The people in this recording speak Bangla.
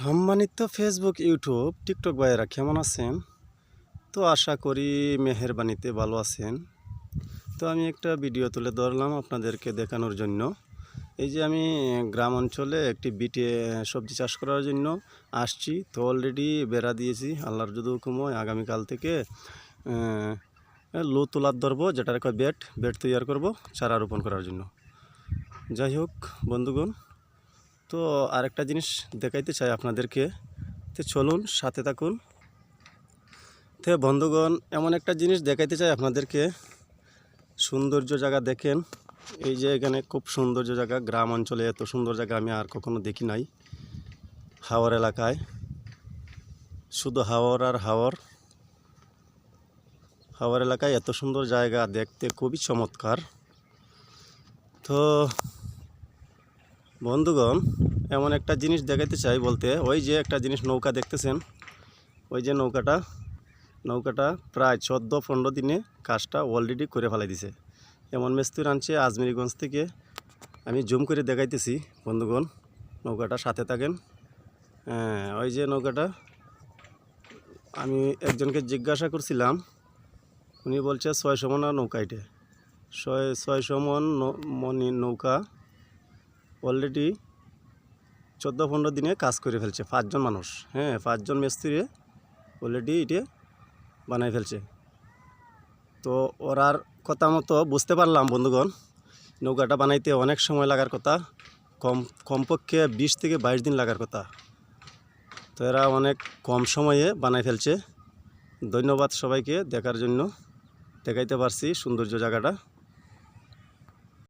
সম্মানিত ফেসবুক ইউটিউব টিকটক ভাইয়েরা, কেমন আছেন? তো আশা করি মেহেরবানিতে ভালো আছেন। তো আমি একটা ভিডিও তুলে ধরলাম আপনাদেরকে দেখানোর জন্য। এই যে আমি গ্রাম অঞ্চলে একটি বিটে সবজি চাষ করার জন্য আসছি। তো অলরেডি বেড়া দিয়েছি, আল্লাহর যদি হুকুম হয় আগামীকাল থেকে লো তোলার ধরবো, যেটার বেট বেড তৈরি করব, চারা রোপণ করার জন্য। যাই হোক, বন্ধুগণ তো আরেকটা জিনিস দেখাইতে চাই আপনাদেরকে। তো চলুন, সাথে থাকুন। তো বন্ধুগণ, এমন একটা জিনিস দেখাইতে চাই আপনাদেরকে। সৌন্দর্য জায়গা দেখেন। এই যে এখানে খুব সৌন্দর্য জায়গা, গ্রাম অঞ্চলে এত সুন্দর জায়গা আমি আর কখনো দেখি নাই। হাওর এলাকায়। শুধু হাওর আর হাওর। হাওর এলাকায় এত সুন্দর জায়গা দেখতে খুবই চমৎকার। তো বন্ধুগণ, এমন একটা জিনিস দেখাইতে চাই বলতে, ওই যে একটা জিনিস নৌকা দেখতেছেন, ওই যে নৌকাটা নৌকাটা প্রায় চোদ্দ পনেরো দিনে কাজটা অলরেডি করে ফেলাই দিছে। এমন মিস্ত্রি আনছে আজমিরিগঞ্জ থেকে। আমি জুম করে দেখাইতেছি, বন্ধুগণ, নৌকাটা সাথে থাকেন। হ্যাঁ ওই যে নৌকাটা, আমি একজনকে জিজ্ঞাসা করছিলাম, উনি বলছে ছয়শো মন নৌকা এটা। ছয়, ছয়শো মন নৌ- মনি নৌকা অলরেডি চোদ্দ পনেরো দিনে কাজ করে ফেলছে, পাঁচজন মানুষ। হ্যাঁ পাঁচজন মিস্ত্রি অলরেডি এটা বানাই ফেলছে। তো ওরার কথা মতো বুঝতে পারলাম, বন্ধুগণ। নৌকাটা বানাইতে অনেক সময় লাগার কথা, কম, কমপক্ষে বিশ থেকে বাইশ দিন লাগার কথা। তো এরা অনেক কম সময়ে বানাই ফেলছে। ধন্যবাদ সবাইকে দেখার জন্য। দেখাইতে পারছি সৌন্দর্য জায়গাটা।